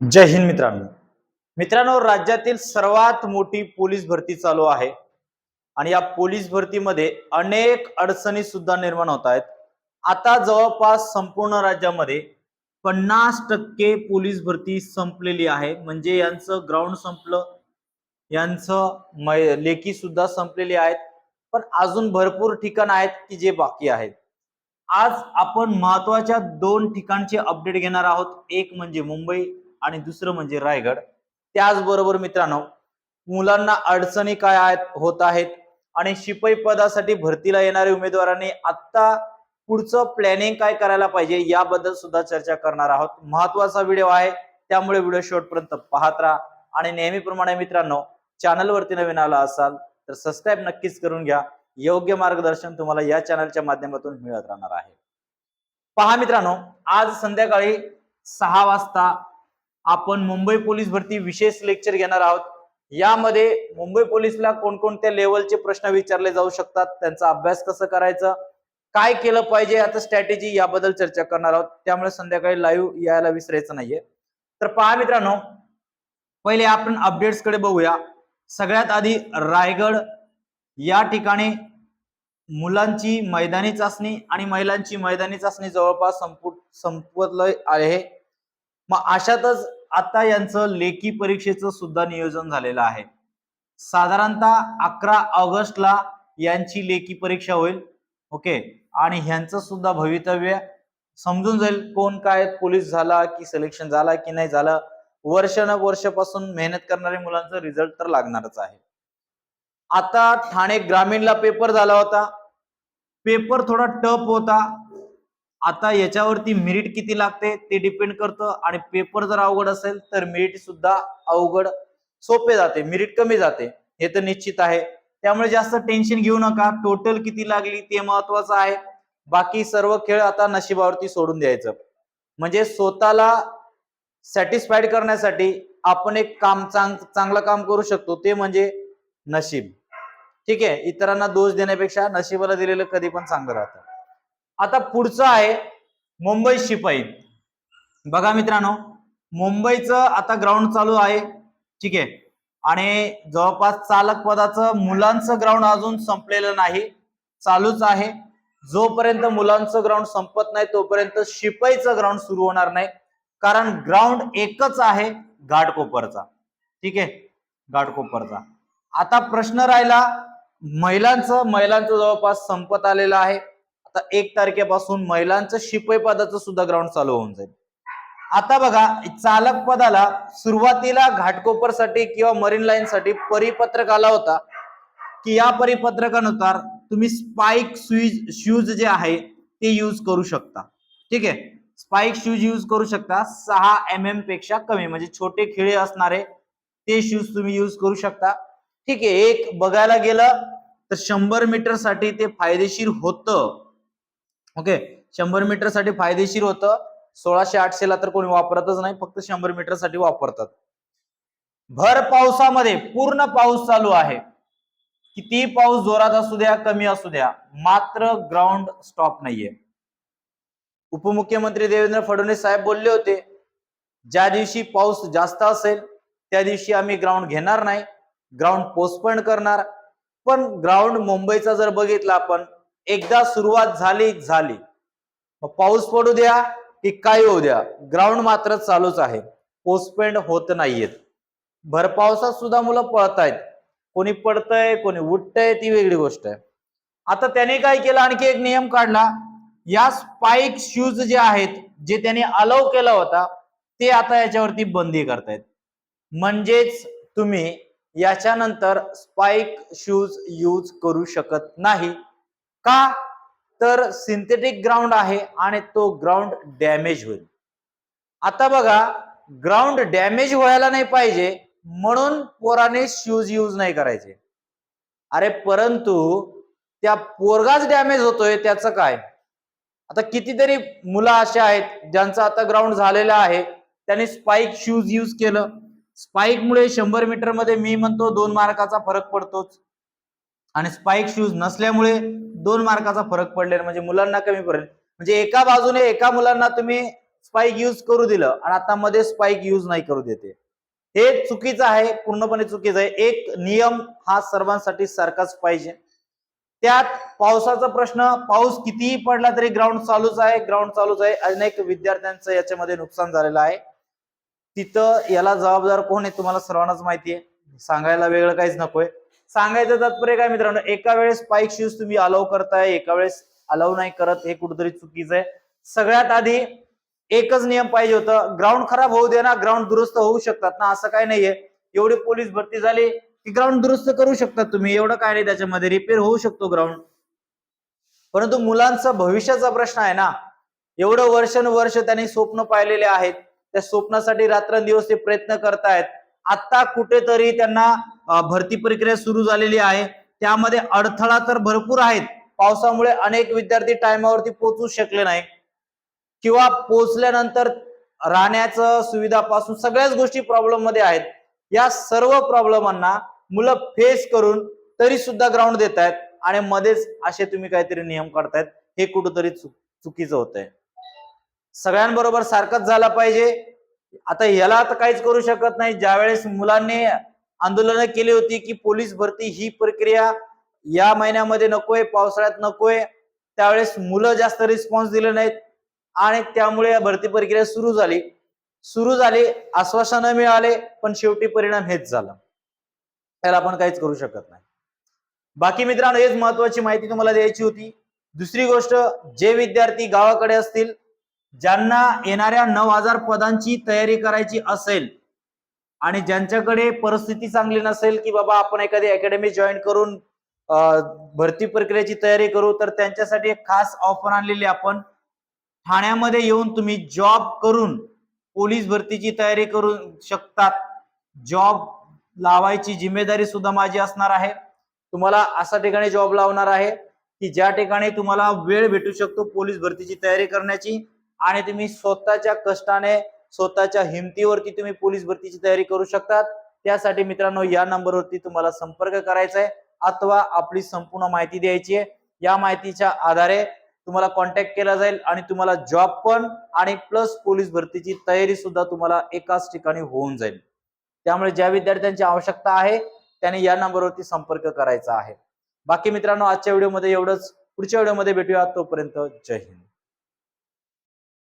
जय हिंद मित्रांनो. मित्रांनो राज्यातील सर्वात मोठी पोलीस भरती चालू आहे. आणि या पोलीस भरतीमध्ये अनेक अडचणी सुद्धा निर्माण होत आहेत. आता जवळपास संपूर्ण राज्यामध्ये पन्नास टक्के पोलीस भरती संपलेली आहे. म्हणजे यांचं ग्राउंड संपलं. यांचं लेखी सुद्धा संपलेली आहेत. पण अजून भरपूर ठिकाण आहेत की जे बाकी आहेत. आज आपण महत्त्वाच्या दोन ठिकाणचे अपडेट घेणार आहोत. एक म्हणजे मुंबई आणि दुसरं म्हणजे रायगड. त्याचबरोबर मित्रांनो मुलांना अडचणी काय आहेत होत आहेत आणि शिपाई पदासाठी भरतीला येणाऱ्या उमेदवारांनी आता पुढचं प्लॅनिंग काय करायला पाहिजे याबद्दल सुद्धा चर्चा करणार आहोत. महत्त्वाचा व्हिडिओ आहे त्यामुळे व्हिडिओ शेवटपर्यंत पाहत राहा. आणि नेहमीप्रमाणे मित्रांनो चॅनलवरती नवीन आला असाल तर सबस्क्राईब नक्कीच करून घ्या. योग्य मार्गदर्शन तुम्हाला या चॅनलच्या माध्यमातून मिळत राहणार आहे. पहा मित्रांनो आज संध्याकाळी सहा वाजता आपण मुंबई पोलीस भरती विशेष लेक्चर घेणार आहोत. यामध्ये मुंबई पोलीसला कोणकोणत्या लेवलचे प्रश्न विचारले जाऊ शकतात त्यांचा अभ्यास कसं करायचं काय केलं पाहिजे आता स्ट्रॅटेजी याबद्दल चर्चा करणार आहोत. त्यामुळे संध्याकाळी लाईव्ह यायला विसरायचं नाहीये. तर पहा मित्रांनो पहिले आपण अपडेट्सकडे बघूया. सगळ्यात आधी रायगड या ठिकाणी मुलांची मैदानी चाचणी आणि महिलांची मैदानी चाचणी जवळपास संपू संपवलं आहे. मग अशातच आता यांचं लेखी परीक्षेचं सुद्धा नियोजन झालेलं आहे. साधारणतः अकरा ऑगस्टला यांची लेखी परीक्षा होईल ओके? आणि ह्यांचं सुद्धा भवितव्य समजून जाईल कोण काय पोलीस झाला की सिलेक्शन झाला की नाही झालं. वर्ष न वर्षापासून मेहनत करणाऱ्या मुलांचा रिझल्ट तर लागणारच आहे. आता ठाणे ग्रामीणला पेपर झाला होता. पेपर थोडा टफ होता. आता याच्यावरती मेरिट किती लागते ते डिपेंड करतं. आणि पेपर जर अवघड असेल तर मेरिट सुद्धा अवघड सोपे जाते. मेरिट कमी जाते. हे तर निश्चित आहे. त्यामुळे जास्त टेन्शन घेऊ नका. टोटल किती लागली ते महत्वाचं आहे. बाकी सर्व खेळ आता नशिबावरती सोडून द्यायचं. म्हणजे स्वतःला सॅटिस्फाईड करण्यासाठी आपण एक काम चांग चांगलं काम करू शकतो. ते म्हणजे नशीब. ठीक आहे? इतरांना दोष देण्यापेक्षा नशिबाला दिलेलं कधी पण चांगलं राहतं. आता पुढचं आहे मुंबई शिपाई. बघा मित्रांनो मुंबईचं आता ग्राउंड चालू आहे. ठीक आहे. आणि जवळपास चालक पदाचं मुलांचं ग्राउंड अजून संपलेलं नाही. चालूच आहे. जोपर्यंत मुलांचं ग्राउंड संपत नाही तोपर्यंत शिपाईचं ग्राउंड सुरू होणार नाही. कारण ग्राउंड एकच आहे घाटकोपरचा. ठीक आहे? घाटकोपरचा. आता प्रश्न राहिला महिलांचं. महिलांचं जवळपास संपत आलेलं आहे. आता एक तारखेपासून महिलांचं शिपाई पदाचं सुद्धा ग्राउंड चालू होऊन जाईल. आता बघा चालक पदाला सुरुवातीला घाटकोपरसाठी किंवा मरीन लाईन साठी परिपत्रक आला होता. की या परिपत्रकानुसार तुम्ही स्पाइक शूज शूज जे आहे ते यूज करू शकता. ठीक आहे? स्पाइक शूज यूज करू शकता. सहा एम एमपेक्षा कमी म्हणजे छोटे खिळे असणारे ते शूज तुम्ही यूज करू शकता. ठीक आहे? एक बघायला गेलं तर शंभर मीटरसाठी ते फायदेशीर होतं. ओके शंभर मीटरसाठी फायदेशीर होतं. सोळाशे आठशेला तर कोणी वापरतच नाही फक्त शंभर मीटरसाठी वापरतात. भर पावसामध्ये पूर्ण पाऊस चालू आहे. किती पाऊस जोरात असू द्या कमी असू द्या मात्र ग्राउंड स्टॉप नाहीये. उपमुख्यमंत्री देवेंद्र फडणवीस साहेब बोलले होते ज्या दिवशी पाऊस जास्त असेल त्या दिवशी आम्ही ग्राउंड घेणार नाही. ग्राउंड पोस्टपोन करणार. पण ग्राउंड मुंबईचा जर बघितला आपण एकदा सुरुवात झाली झाली. मग पाऊस पडू द्या की काय होऊ द्या. ग्राउंड मात्र चालूच आहे. पोस्टपेंड होत नाहीयेत. भरपावसात सुद्धा मुलं पळतायत. कोणी पडतंय कोणी उठतंय ती वेगळी गोष्ट आहे. आता त्याने काय केलं? आणखी एक नियम काढला. या स्पाइक शूज जे आहेत जे त्याने अलाव केला होता ते आता याच्यावरती बंदी करतायत. म्हणजेच तुम्ही याच्यानंतर स्पाइक शूज यूज करू शकत नाही. का? तर सिंथेटिक ग्राउंड आहे आणि तो ग्राउंड डॅमेज होईल. आता बघा ग्राउंड डॅमेज व्हायला नाही पाहिजे म्हणून पोराने शूज यूज नाही करायचे. अरे परंतु त्या पोरगाच डॅमेज होतोय त्याचं काय? आता कितीतरी मुलं अशा आहेत ज्यांचं आता ग्राउंड झालेलं आहे त्यांनी स्पाईक शूज यूज केलं. स्पाईकमुळे शंभर मीटरमध्ये मी म्हणतो दोन मार्काचा फरक पडतोच. आणि स्पाइक शूज नसल्यामुळे दोन मार्काचा फरक पडलेला म्हणजे मुलांना कमी पडेल म्हणजे एका बाजूने एका मुलांना तुम्ही स्पाईक यूज करू दिलं आणि आता मध्ये स्पाईक यूज नाही करू देते हे चुकीचं आहे पूर्णपणे चुकीचं आहे. एक नियम हा सर्वांसाठी सारखाच पाहिजे. त्यात पावसाचा प्रश्न पाऊस कितीही पडला तरी ग्राउंड चालूच आहे ग्राउंड चालूच आहे. अनेक विद्यार्थ्यांचं याच्यामध्ये नुकसान झालेलं आहे. तिथं याला जबाबदार कोण आहे तुम्हाला सर्वांनाच माहिती आहे. सांगायला वेगळं काहीच नकोय. सांगायचं तात्पर्य काय मित्रांनो एका वेळेस स्पाईक शूज तुम्ही अलाव करताय एका वेळेस अलाव नाही करत हे कुठेतरी चुकीचं आहे. सगळ्यात आधी एकच नियम पाहिजे होतं ग्राउंड खराब होऊ दे ना ग्राउंड दुरुस्त होऊ शकतात ना असं काय नाहीये. एवढी पोलीस भरती झाली की ग्राउंड दुरुस्त करू शकतात तुम्ही एवढं काय नाही त्याच्यामध्ये रिपेअर होऊ शकतो ग्राउंड परंतु मुलांचा भविष्याचा प्रश्न आहे ना एवढं वर्षानुवर्ष त्यांनी स्वप्न पाहिलेले आहेत त्या स्वप्नासाठी रात्रंदिवस ते प्रयत्न करतायत. आता कुठेतरी त्यांना भरती प्रक्रिया सुरू झालेली आहे. त्यामध्ये अडथळा तर भरपूर आहेत. पावसामुळे अनेक विद्यार्थी टायमावरती पोहोचू शकले नाही किंवा पोहोचल्यानंतर राहण्याचं सुविधापासून सगळ्याच गोष्टी प्रॉब्लेममध्ये आहेत. या सर्व प्रॉब्लेमांना मुलं फेस करून तरी सुद्धा ग्राउंड देत आहेत. आणि मध्येच असे तुम्ही काहीतरी नियम काढतायत. हे कुठंतरी चुक चुकीचं होत आहे सगळ्यांबरोबर सारखंच झाला पाहिजे. आता याला तर काहीच करू शकत नाही. ज्यावेळेस मुलांनी आंदोलन केली होती की पोलीस भरती ही प्रक्रिया या महिन्यामध्ये नकोय पावसाळ्यात नकोय. त्यावेळेस मुलं जास्त रिस्पॉन्स दिले नाहीत आणि त्यामुळे या भरती प्रक्रिया सुरू झाली. सुरू झाली आश्वासनं मिळाले पण शेवटी परिणाम हेच झाला. त्याला आपण काहीच करू शकत नाही. बाकी मित्रांनो हेच महत्वाची माहिती तुम्हाला द्यायची होती. दुसरी गोष्ट जे विद्यार्थी गावाकडे असतील ज्यांना येणाऱ्या नऊ हजार पदांची तयारी करायची असेल आणि ज्यांच्याकडे परिस्थिती चांगली नसेल की बाबा आपण एखादी अकॅडमी जॉईन करून भरती प्रक्रियेची तयारी करू तर त्यांच्यासाठी एक खास ऑफर आणलेली आपण. ठाण्यामध्ये येऊन तुम्ही जॉब करून पोलीस भरतीची तयारी करू शकतात. जॉब लावायची जिम्मेदारी सुद्धा माझी असणार आहे. तुम्हाला अशा ठिकाणी जॉब लावणार आहे की ज्या ठिकाणी तुम्हाला वेळ भेटू शकतो पोलीस भरतीची तयारी करण्याची आणि तुम्ही स्वतःच्या कष्टाने स्वतःच्या हिमतीवरती तुम्ही पोलीस भरतीची तयारी करू शकतात. त्यासाठी मित्रांनो या नंबरवरती तुम्हाला संपर्क करायचा आहे अथवा आपली संपूर्ण माहिती द्यायची आहे. या माहितीच्या आधारे तुम्हाला कॉन्टॅक्ट केला जाईल आणि तुम्हाला जॉब पण आणि प्लस पोलीस भरतीची तयारी सुद्धा तुम्हाला एकाच ठिकाणी होऊन जाईल. त्यामुळे ज्या विद्यार्थ्यांची आवश्यकता आहे त्याने या नंबरवरती संपर्क करायचा आहे. बाकी मित्रांनो आजच्या व्हिडिओमध्ये एवढंच. पुढच्या व्हिडिओमध्ये भेटूया. तोपर्यंत जय हिंद.